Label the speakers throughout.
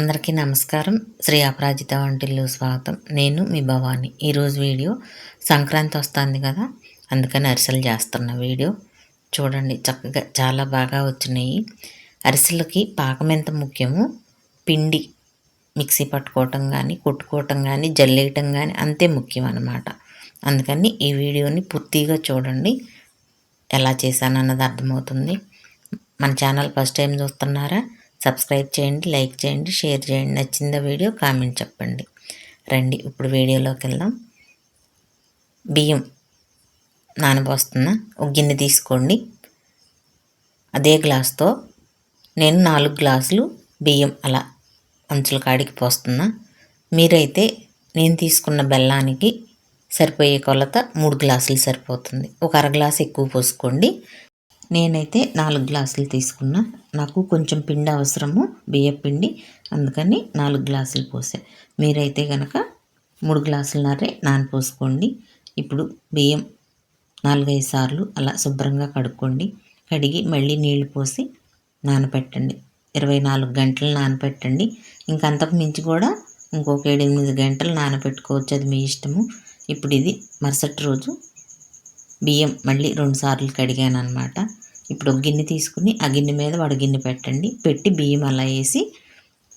Speaker 1: అందరికీ నమస్కారం. శ్రీ అపరాజిత వంటిల్లు స్వాగతం. నేను మీ భవాని. ఈరోజు వీడియో సంక్రాంతి వస్తుంది కదా అందుకని అరిసెలు చేస్తున్న వీడియో. చూడండి చక్కగా చాలా బాగా వచ్చినాయి. అరిసెలకి పాకం ఎంత ముఖ్యమో పిండి మిక్సీ పట్టుకోవటం కానీ కొట్టుకోవటం కానీ జల్లేయటం కానీ అంతే ముఖ్యం అన్నమాట అందుకని ఈ వీడియోని పూర్తిగా చూడండి. ఎలా చేశానన్నది అర్థమవుతుంది. మన ఛానల్ ఫస్ట్ టైం చూస్తున్నారా? సబ్స్క్రైబ్ చేయండి లైక్ చేయండి షేర్ చేయండి. నచ్చిందా వీడియో కామెంట్ చెప్పండి. రండి ఇప్పుడు వీడియోలోకి వెళ్దాం. బియ్యం నానబోస్తున్న. ఒక గిన్నె తీసుకోండి. అదే గ్లాస్తో నేను నాలుగు గ్లాసులు బియ్యం అలా అంచుల కాడికి పోస్తున్నా. మీరైతే నేను తీసుకున్న బెల్లానికి సరిపోయే కొలత మూడు గ్లాసులు సరిపోతుంది. ఒక అర గ్లాస్ ఎక్కువ పోసుకోండి. నేనైతే నాలుగు గ్లాసులు తీసుకున్నా. నాకు కొంచెం పిండి అవసరము బియ్య పిండి. అందుకని నాలుగు గ్లాసులు పోసా. మీరైతే కనుక మూడు గ్లాసులన్నరే నానపోసుకోండి ఇప్పుడు బియ్యం నాలుగైదు సార్లు అలా శుభ్రంగా కడుక్కోండి. కడిగి మళ్ళీ నీళ్ళు పోసి నానపెట్టండి. ఇరవై నాలుగు గంటలు నానపెట్టండి. ఇంకంతకు మించి కూడా ఇంకొక ఎనిమిది గంటలు నానపెట్టుకోవచ్చు. అది మీ ఇష్టము. ఇప్పుడు ఇది మరుసటి రోజు బియ్యం మళ్ళీ రెండు సార్లు కడిగాను అనమాట ఇప్పుడు ఒక గిన్నె తీసుకుని ఆ గిన్నె మీద వాడు గిన్నె పెట్టండి. పెట్టి బియ్యం అలా వేసి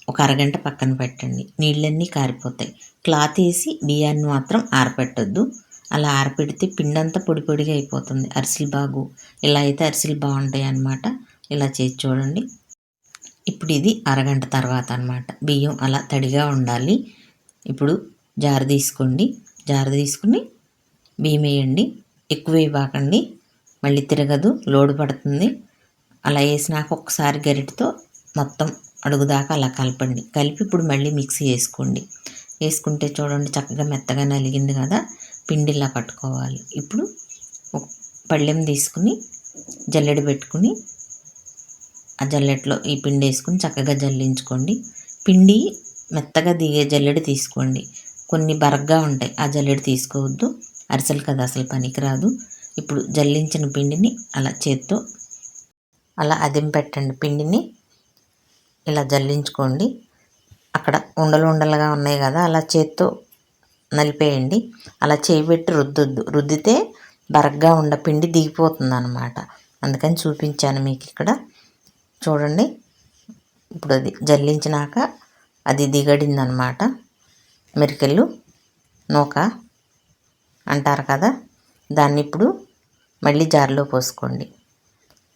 Speaker 1: ఒక అరగంట పక్కన పెట్టండి. నీళ్ళన్నీ కారిపోతాయి. క్లాత్ వేసి బియ్యాన్ని మాత్రం ఆరపెట్టద్దు. అలా ఆరపెడితే పిండంతా పొడి పొడిగా అయిపోతుంది. అరిసెలు బాగు. ఇలా అయితే అరిసెలు బాగుంటాయి అన్నమాట. ఇలా చేసి చూడండి. ఇప్పుడు ఇది అరగంట తర్వాత అనమాట బియ్యం అలా తడిగా ఉండాలి. ఇప్పుడు జార తీసుకోండి. జార తీసుకుని బియ్యం వేయండి. ఎక్కువ వేయబాకండి. మళ్ళీ తిరగదు లోడు పడుతుంది. అలా వేసినాక ఒకసారి గరిటతో మొత్తం అడుగుదాకా అలా కలపండి. కలిపి ఇప్పుడు మళ్ళీ మిక్సీ వేసుకోండి వేసుకుంటే చూడండి చక్కగా మెత్తగా నలిగింది కదా పిండిలా పట్టుకోవాలి. ఇప్పుడు పళ్ళెం తీసుకుని జల్లెడ పెట్టుకుని ఆ జల్లెట్లో ఈ పిండి వేసుకుని చక్కగా జల్లించుకోండి. పిండి మెత్తగా దిగే జల్లెడ తీసుకోండి. కొన్ని బరగ్గా ఉంటాయి ఆ జల్లెడ తీసుకోవద్దు. అరిసెలు కదా అసలు పనికిరాదు. ఇప్పుడు జల్లించిన పిండిని అలా చేత్తో అలా అదిం పెట్టండి పిండిని. ఇలా జల్లించుకోండి. అక్కడ ఉండలు ఉండలుగా ఉన్నాయి కదా అలా చేత్తో నలిపేయండి. అలా చేయి పెట్టి రుద్దొద్దు. రుద్దితే బరగ్గా ఉండ పిండి దిగిపోతుంది అనమాట అందుకని చూపించాను మీకు ఇక్కడ. చూడండి. ఇప్పుడు అది జల్లించినాక అది దిగడిందనమాట మెరికెళ్ళు నూక అంటారు కదా దాన్ని ఇప్పుడు మళ్ళీ జార్లో పోసుకోండి.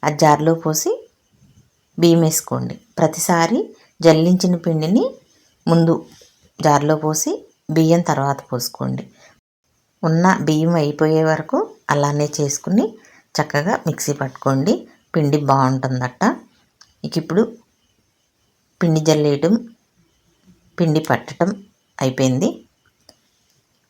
Speaker 1: ఆ జార్లో పోసి బియ్యం వేసుకోండి. ప్రతిసారి జల్లించిన పిండిని ముందు జార్లో పోసి బియ్యం తర్వాత పోసుకోండి. ఉన్న బియ్యం అయిపోయే వరకు అలానే చేసుకుని చక్కగా మిక్సీ పట్టుకోండి. పిండి బాగుంటుందట. ఇక ఇప్పుడు పిండి జల్లేయటం పిండి పట్టడం అయిపోయింది.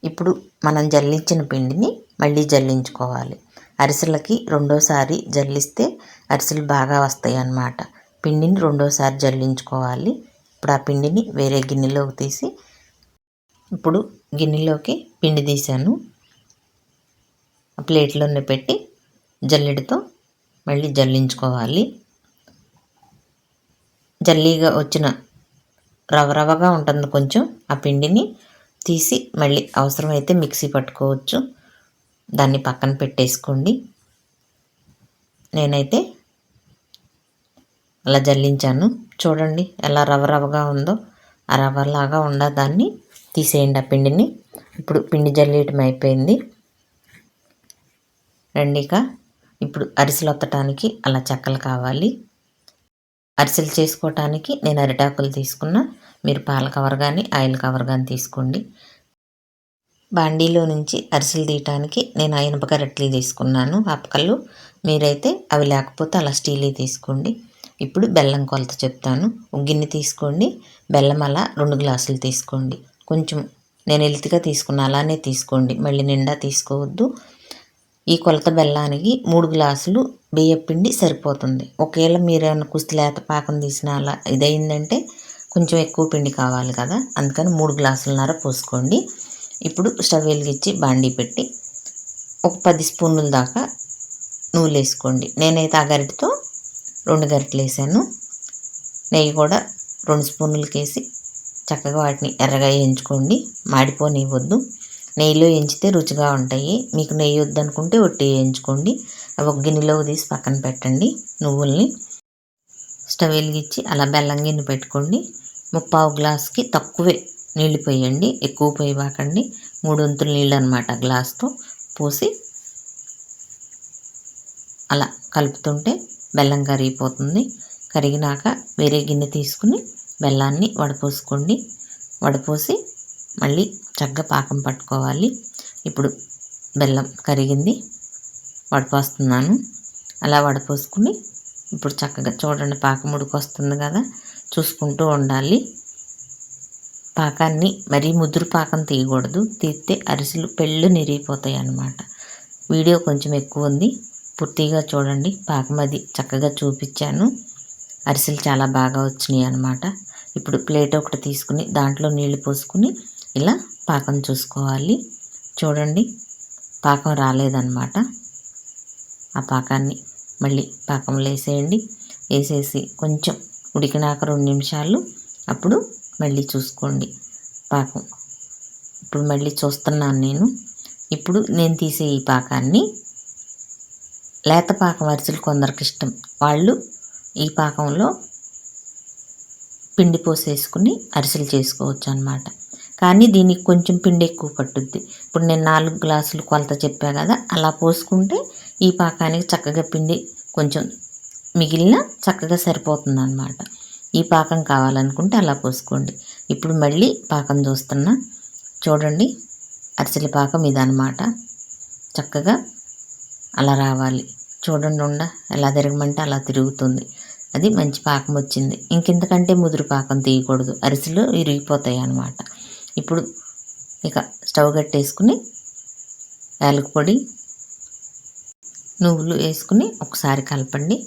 Speaker 1: ఇప్పుడు మనం జల్లించిన పిండిని మళ్ళీ జల్లించుకోవాలి. అరిసెలకి రెండోసారి జల్లిస్తే అరిసెలు బాగా వస్తాయి అన్నమాట పిండిని రెండోసారి జల్లించుకోవాలి. ఇప్పుడు ఆ పిండిని వేరే గిన్నెలోకి తీసి ఇప్పుడు గిన్నెలోకి పిండి తీశాను ప్లేట్లోనే పెట్టి జల్లెడతో మళ్ళీ జల్లించుకోవాలి. జల్లీగా వచ్చిన రవ రవగా ఉంటుంది కొంచెం. ఆ పిండిని తీసి మళ్ళీ అవసరమైతే మిక్సీ పట్టుకోవచ్చు. దాన్ని పక్కన పెట్టేసుకోండి. నేనైతే అలా జల్లించాను. చూడండి ఎలా రవ రవగా ఉందో ఆ రవ్వలాగా ఉండ దాన్ని తీసేయండి ఆ పిండిని. ఇప్పుడు పిండి జల్లేయటం అయిపోయింది. రెండిక ఇప్పుడు అరిసెలు ఒత్తటానికి అలా చెక్కలు కావాలి. అరిసెలు చేసుకోవటానికి నేను అరిటాకులు తీసుకున్నా. మీరు పాల కవర్ కానీ ఆయిల్ కవర్ కానీ తీసుకోండి. బాండీలో నుంచి అరిసెలు తీయటానికి నేను ఇనుప కరెట్లు తీసుకున్నాను అప్పకళ్ళు మీరైతే అవి లేకపోతే అలా స్టీల్ తీసుకోండి. ఇప్పుడు బెల్లం కొలత చెప్తాను. ఒక గిన్నె తీసుకోండి. బెల్లం అలా రెండు గ్లాసులు తీసుకోండి. కొంచెం నేను ఎల్తిగా తీసుకున్న అలానే తీసుకోండి. మళ్ళీ నిండా తీసుకోవద్దు. ఈ కొలత బెల్లానికి మూడు గ్లాసులు బియ్యపిండి సరిపోతుంది. ఒకవేళ మీరు ఏమైనా కుస్తీ లేత పాకం తీసిన అలా ఇదైందంటే కొంచెం ఎక్కువ పిండి కావాలి కదా. అందుకని మూడు గ్లాసులన్నర పోసుకోండి. ఇప్పుడు స్టవ్ వెలిగించి బాండీ పెట్టి ఒక పది స్పూన్ల దాకా నువ్వులు వేసుకోండి నేనైతే ఆ గరిటతో రెండు గరిటలు వేసాను. నెయ్యి కూడా రెండు స్పూన్లకేసి చక్కగా వాటిని ఎర్రగా వేయించుకోండి. మాడిపోనివ్వద్దు. నెయ్యిలో వేయించితే రుచిగా ఉంటాయి. మీకు నెయ్యి వద్దనుకుంటే ఒట్టి వేయించుకోండి. అవి ఒక గిన్నెలోకి తీసి పక్కన పెట్టండి నువ్వుల్ని. స్టవ్ వెలిగించి అలా బెల్లం గిన్నె పెట్టుకోండి. ముప్పావు గ్లాస్కి తక్కువే నీళ్ళు పోయండి ఎక్కువ పోయివాకండి మూడు వంతులు నీళ్ళు అనమాట గ్లాస్తో పోసి అలా కలుపుతుంటే బెల్లం కరిగిపోతుంది. కరిగినాక వేరే గిన్నె తీసుకుని బెల్లాన్ని వడపోసుకోండి. వడపోసి మళ్ళీ చక్కగా పాకం పట్టుకోవాలి. ఇప్పుడు బెల్లం కరిగింది వడపోస్తున్నాను. అలా వడపోసుకుని ఇప్పుడు చక్కగా చూడండి పాకం ఉడికొస్తుంది కదా చూసుకుంటూ ఉండాలి. పాకాన్ని మరీ ముదురు పాకం తీయకూడదు. తీస్తే అరిసెలు పెళ్ళు నిరిగిపోతాయి అన్నమాట వీడియో కొంచెం ఎక్కువ ఉంది. పూర్తిగా చూడండి. పాకం అది చక్కగా చూపించాను. అరిసెలు చాలా బాగా వచ్చినాయి అన్నమాట. ఇప్పుడు ప్లేట్ ఒకటి తీసుకుని దాంట్లో నీళ్ళు పోసుకుని ఇలా పాకం చూసుకోవాలి. చూడండి. పాకం రాలేదన్నమాట. ఆ పాకాన్ని మళ్ళీ పాకంలో వేసేయండి. వేసేసి కొంచెం ఉడికినాక రెండు నిమిషాలు. అప్పుడు మళ్ళీ చూసుకోండి. పాకం ఇప్పుడు మళ్ళీ చూస్తున్నాను నేను. ఇప్పుడు నేను తీసే ఈ పాకాన్ని. లేత పాకం అరిసెలు కొందరికి ఇష్టం. వాళ్ళు ఈ పాకంలో పిండి పోసేసుకుని అరిసెలు చేసుకోవచ్చు అనమాట కానీ దీనికి కొంచెం పిండి ఎక్కువ పట్టుద్ది. ఇప్పుడు నేను నాలుగు గ్లాసులు కొలత చెప్పా కదా అలా పోసుకుంటే ఈ పాకానికి చక్కగా పిండి కొంచెం మిగిలిన చక్కగా సరిపోతుంది అనమాట ఈ పాకం కావాలనుకుంటే అలా పోసుకోండి. ఇప్పుడు మళ్ళీ పాకం చూస్తున్నా చూడండి అరిసెల పాకం ఇదనమాట చక్కగా అలా రావాలి. చూడండి ఉండ ఎలా తిరగమంటే అలా తిరుగుతుంది. అది మంచి పాకం వచ్చింది. ఇంకెంతకంటే ముదురు పాకం తీయకూడదు. అరిసెలు విరిగిపోతాయి అన్నమాట. ఇప్పుడు ఇక స్టవ్ కట్టేసుకుని యాలకు పొడి నువ్వులు వేసుకుని ఒకసారి కలపండి.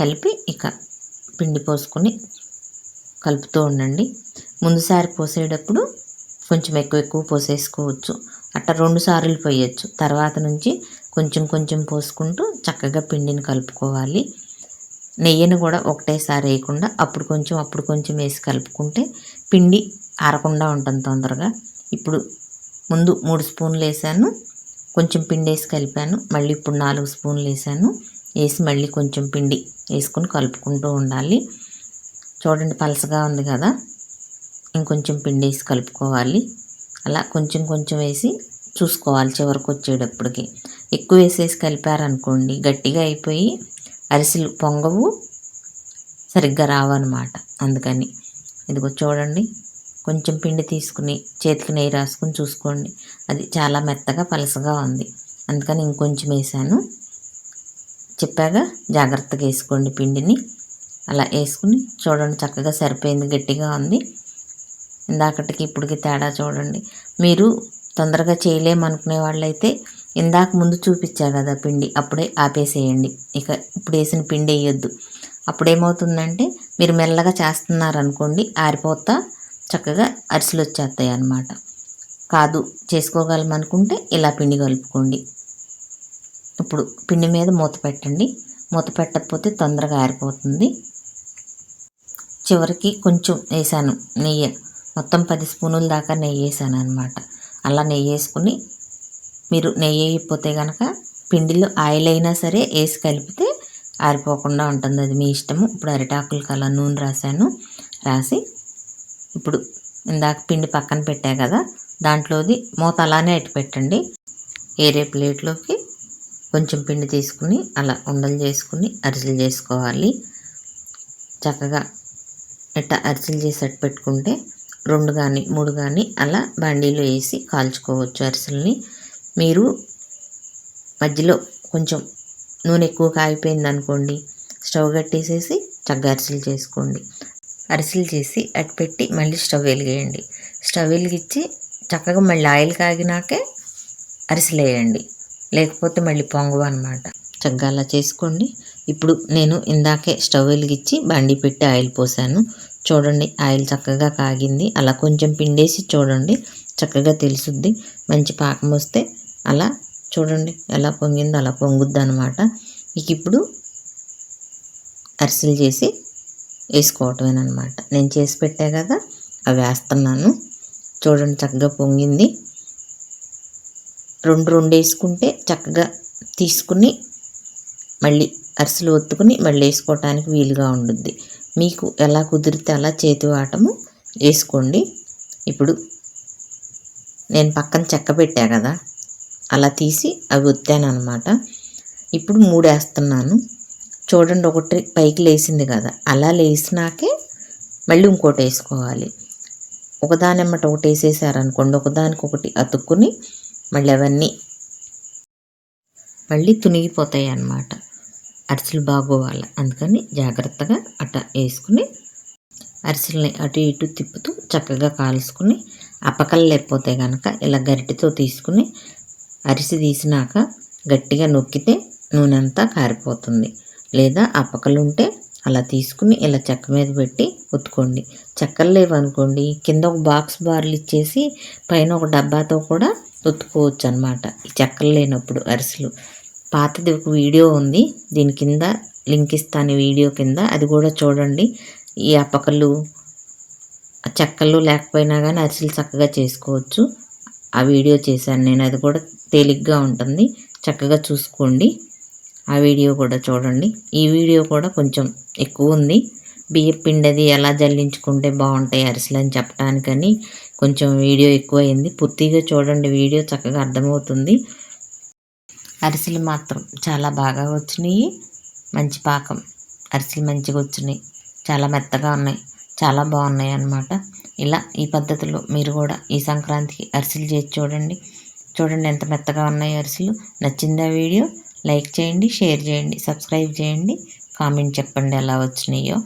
Speaker 1: కలిపి ఇక పిండి పోసుకొని కలుపుతూ ఉండండి. ముందుసారి పోసేటప్పుడు కొంచెం ఎక్కువ ఎక్కువ పోసేసుకోవచ్చు. అట్లా రెండు సార్లు పోయచ్చు. తర్వాత నుంచి కొంచెం కొంచెం పోసుకుంటూ చక్కగా పిండిని కలుపుకోవాలి. నెయ్యిని కూడా ఒకటేసారి వేయకుండా అప్పుడు కొంచెం అప్పుడు కొంచెం వేసి కలుపుకుంటే పిండి ఆరకుండా ఉంటుంది తొందరగా. ఇప్పుడు ముందు మూడు స్పూన్లు వేసాను. కొంచెం పిండి వేసి కలిపాను. మళ్ళీ ఇప్పుడు నాలుగు స్పూన్లు వేసాను. వేసి మళ్ళీ కొంచెం పిండి వేసుకొని కలుపుకుంటూ ఉండాలి. చూడండి పలసగా ఉంది కదా. ఇంకొంచెం పిండి వేసి కలుపుకోవాలి. అలా కొంచెం కొంచెం వేసి చూసుకోవాలి చివరికి వచ్చేటప్పటికి. ఎక్కువ వేసేసి కలిపారనుకోండి గట్టిగా అయిపోయి అరిసెలు పొంగవు సరిగ్గా రావన్నమాట. అందుకని ఇదిగో చూడండి. కొంచెం పిండి తీసుకుని చేతికి నెయ్యి రాసుకుని చూసుకోండి. అది చాలా మెత్తగా పలసగా ఉంది. అందుకని ఇంకొంచెం వేసాను. చెప్పాగా జాగ్రత్తగా వేసుకోండి పిండిని. అలా వేసుకుని చూడండి చక్కగా సరిపోయింది గట్టిగా ఉంది. ఇందాకటికి ఇప్పటికి తేడా చూడండి. మీరు తొందరగా చేయలేమనుకునే వాళ్ళైతే ఇందాక ముందు చూపించా కదా పిండి అప్పుడే ఆపేసేయండి. ఇక ఇప్పుడు వేసిన పిండి వేయొద్దు. అప్పుడేమవుతుందంటే మీరు మెల్లగా చేస్తున్నారనుకోండి ఆరిపోతా చక్కగా అరిసెలు వచ్చేస్తాయి అన్నమాట. కాదు చేసుకోగలం అనుకుంటే ఇలా పిండి కలుపుకోండి. ఇప్పుడు పిండి మీద మూత పెట్టండి. మూత పెట్టకపోతే తొందరగా ఆరిపోతుంది. చివరికి కొంచెం వేసాను నెయ్యి. మొత్తం పది స్పూనుల దాకా నెయ్యి వేసాను అనమాట అలా నెయ్యి వేసుకుని మీరు నెయ్యి వేయకపోతే కనుక పిండిలో ఆయిల్ అయినా సరే వేసి కలిపితే ఆరిపోకుండా ఉంటుంది. అది మీ ఇష్టము. ఇప్పుడు అరిటాకులు అలా నూనె రాశాను. రాసి ఇప్పుడు ఇందాక పిండి పక్కన పెట్టా కదా దాంట్లోది మూత అలానే అట్టి పెట్టండి. ఏరే ప్లేట్లోకి కొంచెం పిండి తీసుకుని అలా ఉండలు చేసుకుని అరిసెలు చేసుకోవాలి. చక్కగా ఎట్లా అరిసెలు చేసి అట్టు పెట్టుకుంటే రెండు కానీ మూడు కానీ అలా బండిలో వేసి కాల్చుకోవచ్చు అరిసెల్ని. మీరు మధ్యలో కొంచెం నూనె ఎక్కువ కాగిపోయింది అనుకోండి స్టవ్ కట్టేసేసి చక్క అరిసెలు చేసుకోండి. అరిసెలు చేసి అటు పెట్టి మళ్ళీ స్టవ్ వెలిగేయండి. స్టవ్ వెలిగించి చక్కగా మళ్ళీ ఆయిల్ కాగినాకే అరిసెలు వేయండి. లేకపోతే మళ్ళీ పొంగవు అనమాట చక్కగా అలా చేసుకోండి. ఇప్పుడు నేను ఇందాకే స్టవ్ వెలిగించి బండి పెట్టి ఆయిల్ పోసాను. చూడండి ఆయిల్ చక్కగా కాగింది. అలా కొంచెం పిండేసి చూడండి చక్కగా తెలుసుద్ది. మంచి పాకం వస్తే అలా చూడండి ఎలా పొంగిందో అలా పొంగుద్ది అనమాట మీకు ఇప్పుడు అరిసెలు చేసి వేసుకోవటమేనమాట నేను చేసి పెట్టా కదా అవి వేస్తున్నాను. చూడండి చక్కగా పొంగింది. రెండు రెండు వేసుకుంటే చక్కగా తీసుకుని మళ్ళీ అరిసెలు ఒత్తుకుని మళ్ళీ వేసుకోవటానికి వీలుగా ఉంటుంది మీకు ఎలా కుదిరితే అలా చేతి వాటము వేసుకోండి. ఇప్పుడు నేను పక్కన చెక్క పెట్టా కదా అలా తీసి అవి ఒత్తాను అనమాట ఇప్పుడు మూడు వేస్తున్నాను. చూడండి ఒకటి పైకి లేచింది కదా అలా లేచినాకే మళ్ళీ ఇంకోటి వేసుకోవాలి. ఒకదాని ఎమ్మట ఒకటి వేసేసారనుకోండి ఒకదానికి ఒకటి అతుక్కుని మళ్ళీ అవన్నీ మళ్ళీ తునిగిపోతాయి అన్నమాట. అరిసెలు బాగోవాలి. అందుకని జాగ్రత్తగా అట్ట వేసుకుని అరిసెల్ని అటు ఇటు తిప్పుతూ చక్కగా కాల్చుకుని అపకలు లేకపోతే కనుక ఇలా గరిటెతో తీసుకుని అరిసి తీసినాక గట్టిగా నొక్కితే నూనె అంతా కారిపోతుంది. లేదా అపకలు ఉంటే అలా తీసుకుని ఇలా చెక్క మీద పెట్టి ఉత్తుకోండి చెక్కలు లేవనుకోండి. కింద ఒక బాక్స్ బార్లు ఇచ్చేసి పైన ఒక డబ్బాతో కూడా ఉత్తుకోవచ్చు అనమాట ఈ చెక్కలు లేనప్పుడు అరిసెలు పాతది ఒక వీడియో ఉంది. దీని కింద లింక్ ఇస్తాను వీడియో కింద. అది కూడా చూడండి. ఈ అప్పకలు చెక్కలు లేకపోయినా కానీ అరిసెలు చక్కగా చేసుకోవచ్చు. ఆ వీడియో చేశాను నేను. అది కూడా తేలిగ్గా ఉంటుంది. చక్కగా చూసుకోండి. ఆ వీడియో కూడా చూడండి. ఈ వీడియో కూడా కొంచెం ఎక్కువ ఉంది. బియ్యం పిండి అది ఎలా జల్లించుకుంటే బాగుంటాయి అరిసెలు అని చెప్పడానికని కొంచెం వీడియో ఎక్కువ అయింది పూర్తిగా చూడండి. వీడియో చక్కగా అర్థమవుతుంది. అరిసెలు మాత్రం చాలా బాగా వచ్చినాయి. మంచి పాకం. అరిసెలు మంచిగా వచ్చినాయి. చాలా మెత్తగా ఉన్నాయి. చాలా బాగున్నాయి అన్నమాట. ఇలా ఈ పద్ధతిలో మీరు కూడా ఈ సంక్రాంతికి అరిసెలు చేసి చూడండి. చూడండి ఎంత మెత్తగా ఉన్నాయి అరిసెలు. నచ్చిందా వీడియో? లైక్ చేయండి షేర్ చేయండి సబ్స్క్రైబ్ చేయండి. కామెంట్ చెప్పండి ఎలా వచ్చినాయో.